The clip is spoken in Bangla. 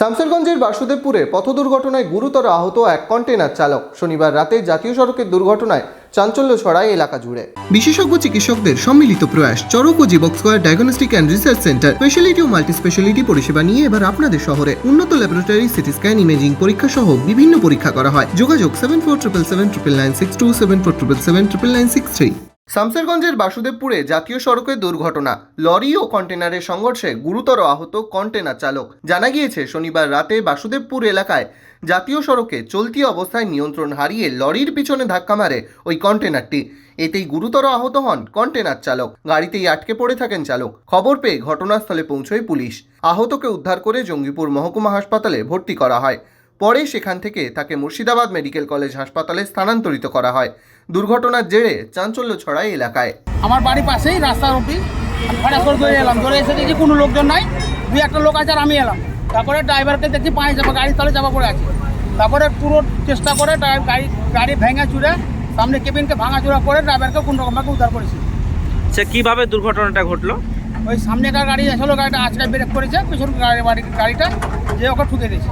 শামসেরগঞ্জের বাসুদেবপুরে পথ দুর্ঘটনায় গুরুতর আহত এক কন্টেনার চালক। শনিবার রাতে জাতীয় সড়কের দুর্ঘটনায় চাঞ্চল্য ছড়ায় এলাকা জুড়ে। বিশেষজ্ঞ চিকিৎসকদের সম্মিলিত প্রয়াস, চরক ও Jivak square diagnostic and research centre, speciality O multi speciality পরিষেবা নিয়ে এবার আপনাদের শহরে উন্নত ল্যাবরেটরি সিটি স্ক্যান ইমেজিং পরীক্ষা সহ বিভিন্ন পরীক্ষা করা হয়। যোগাযোগ seven four triple seven triple nine six two seven four triple seven triple nine six three শামসেরগঞ্জের বাসুদেবপুরে জাতীয় সড়কে দুর্ঘটনা। লরি ও কন্টেনারের সংঘর্ষে গুরুতর আহত কন্টেনার চালক। জানা গিয়েছে, শনিবার রাতে বাসুদেবপুর এলাকায় জাতীয় সড়কে চলতি অবস্থায় নিয়ন্ত্রণ হারিয়ে লরির পিছনে ধাক্কা মারে ওই কন্টেনারটি এতেই গুরুতর আহত হন কন্টেনার চালক। গাড়িতেই আটকে পড়ে থাকেন চালক। খবর পেয়ে ঘটনাস্থলে পৌঁছয় পুলিশ। আহতকে উদ্ধার করে জঙ্গিপুর মহকুমা হাসপাতালে ভর্তি করা হয়। পরে সেখান থেকে তাকে মুর্শিদাবাদ মেডিকেল কলেজ হাসপাতালে স্থানান্তরিত করা হয়। দুর্ঘটনার জেরে চাঞ্চল্য ছড়ায় এলাকায়। আমার বাড়ির পাশেই রাস্তার হঠাৎ করে এলাম। দৌড়ে এসে দেখি কোনো লোকজন নাই। দুই একটা লোক আছে আর আমি এলাম। তারপরে ড্রাইভারকে দেখি পায়ে যাব গাড়ির তলে চাপা পড়ে আছে। তারপরে পুরো চেষ্টা করে গাড়ি গাড়ি ভেঙে চুড়ে সামনে কেবিনকে ভাঙা চূড়া করে ড্রাইভারকে কোন রকমভাবে উদ্ধার করেছি। সে কীভাবে দুর্ঘটনাটা ঘটলো? ওই সামনেকার গাড়ি আসলে গাড়িটা আজকে ব্রেক করেছে পিছন গাড়ি বাড়ি গাড়িটা যে ওকে ঠুকে দিয়েছে।